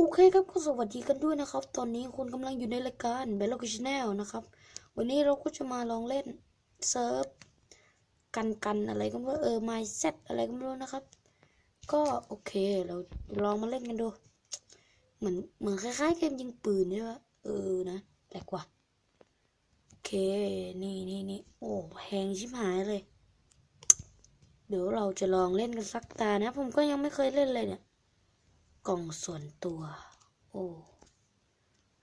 โอเคครับก็สวัสดีกันด้วยนะครับ ตอนนี้คุณกำลังอยู่ในรายการ b e l l o c h a n n e l นะครับ วันนี้เราก็จะมาลองเล่นเซิร์ฟกันกันอะไรก็ไม่รู้เออ My Set อะไรก็ไม่รู้นะครับ ก็โอเคเราลองมาเล่นกันดู เหมือนเหมือนคล้ายๆเกมยิงปืนใช่ปะเออนะแปลกว่ะโอเคนี่นี่นี่โอ้แพงชิบหายเลย เดี๋ยวเราจะลองเล่นกันสักตานะ ผมก็ยังไม่เคยเล่นเลยเนี่ย กล่องส่วนตัว โอ้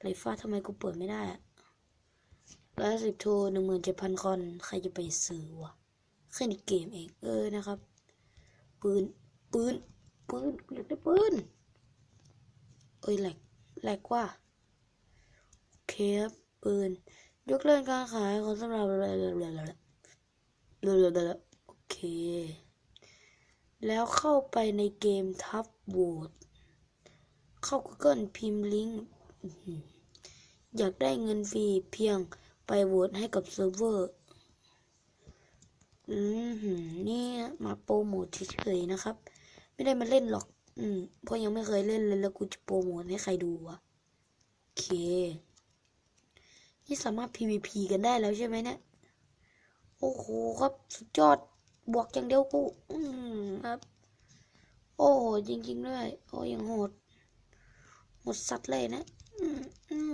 ไรฟ้าทำไมกูเปิดไม่ได้อะร้อยสิบโทหนึ่งหมื่นเจ็ดพันคอน ใครจะไปซื้อวะแค่ในเกมเองเออนะครับ ปืน ปืน ปืนอยากได้ปืน เอ้ยแหลกแหลกว่าเคครับปืน ยกเลิกการขายของสำหรับโอเค แล้วเข้าไปในเกมทับโหวต เข้า Google พิมพ์ลิงก์อยากได้เงินฟรีเพียงไปโหวตให้กับเซิร์ฟเวอร์อืมหือนี่มาโปรโมทเฉยๆนะครับ ไม่ได้มาเล่นหรอก อืมเพราะยังไม่เคยเล่นเลยแล้วกูจะโปรโมทให้ใครดูวะโอเค นี่สามารถ PVP กันได้แล้วใช่ไหมเนี่ย โอ้โหครับสุดยอดบวกอย่างเดียวกู อืมครับ โอ้โหจริง ๆ ด้วย โอ้ยังโหด หมดสัตว์เลยนะ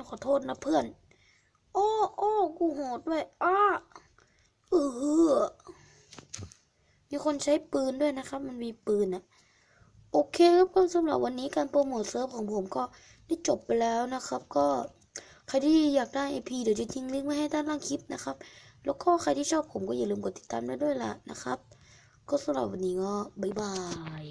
ขอโทษนะเพื่อน โอ้โอ้กูโหดด้วยอ้าเออมีคนใช้ปืนด้วยนะครับ มันมีปืนอะโอเคครับก็สำหรับวันนี้การโปรโมทเซิร์ฟของผมก็ได้จบไปแล้วนะครับ ก็ใครที่อยากได้ IP เดี๋ยวจะทิ้งลิงก์ไว้ให้ด้านล่างคลิปนะครับ แล้วก็ใครที่ชอบผมก็อย่าลืมกดติดตามด้ด้วยล่ะนะครับ ก็สำหรับวันนี้ก็บ๊ายบาย